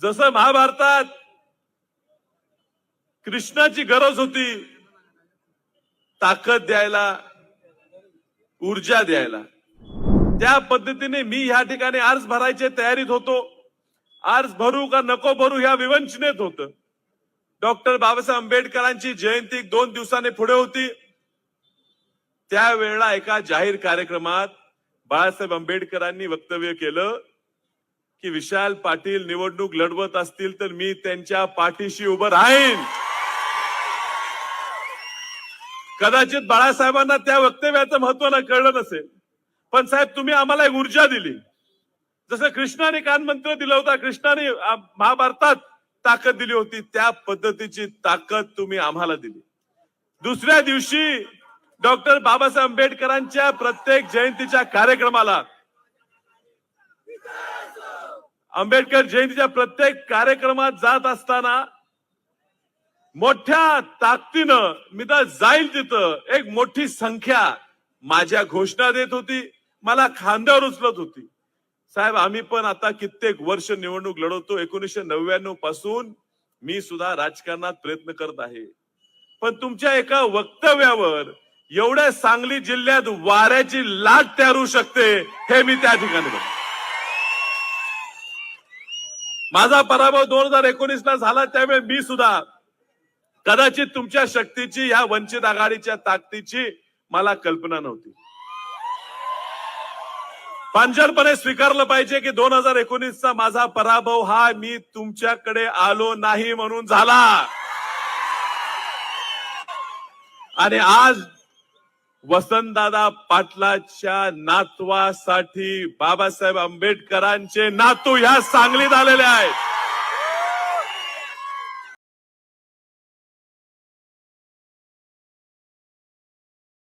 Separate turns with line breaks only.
जसं महाभारतात कृष्णाची गरज होती ताकद द्यायला ऊर्जा द्यायला. त्या पद्धतीने मी ह्या ठिकाणी अर्ज भरायच्या तयारीत होतो. अर्ज भरू का नको भरू ह्या विवंचनेत होत. डॉक्टर बाबासाहेब आंबेडकरांची जयंती दोन दिवसांनी पुढे होती. त्यावेळेला एका जाहीर कार्यक्रमात बाळासाहेब आंबेडकरांनी वक्तव्य केलं. की विशाल पाटील निवडणूक लढवत असतील तर मी त्यांच्या पाठीशी उभं राहीन. कदाचित बाळासाहेबांना त्या वक्तव्याचं महत्त्व कळलं नसेल पण साहेब तुम्ही आम्हाला एक ऊर्जा दिली. जसं कृष्णाने कानमंत्र दिला होता कृष्णाने महाभारतात ताकद दिली होती त्या पद्धतीची ताकद तुम्ही आम्हाला दिली. दुसऱ्या दिवशी डॉक्टर बाबासाहेब आंबेडकरांच्या प्रत्येक जयंतीच्या कार्यक्रमाला आंबेडकर जयंतीच्या प्रत्येक कार्यक्रमात जात असताना मोठ्या ताकदीनं मी तर जाईल तिथं. एक मोठी संख्या माझ्या घोषणा देत होती. मला खांद्यावर उचलत होती. साहेब आम्ही पण आता कित्येक वर्ष निवडणूक लढवतो. एकोणीसशे नव्याण्णवपासून मी सुद्धा राजकारणात प्रयत्न करत आहे. पण तुमच्या एका वक्तव्यावर एवढ्या सांगली जिल्ह्यात वाऱ्याची लाट तयार होऊ शकते हे मी त्या ठिकाणी बघतो. माझा पराभव दोन हजार एकोणीस ला झाला त्यावेळी मी सुद्धा कदाचित तुमच्या शक्तीची या वंचित आघाडीच्या ताकदीची मला कल्पना नव्हती. पांजरपणे स्वीकारलं पाहिजे की दोन हजार एकोणीसचा माझा पराभव हा मी तुमच्याकडे आलो नाही म्हणून झाला. आणि आज वसंतदादा पाटलाच्या नातवासाठी बाबासाहेब आंबेडकरांचे नातू ह्या सांगलीत आलेले आहेत.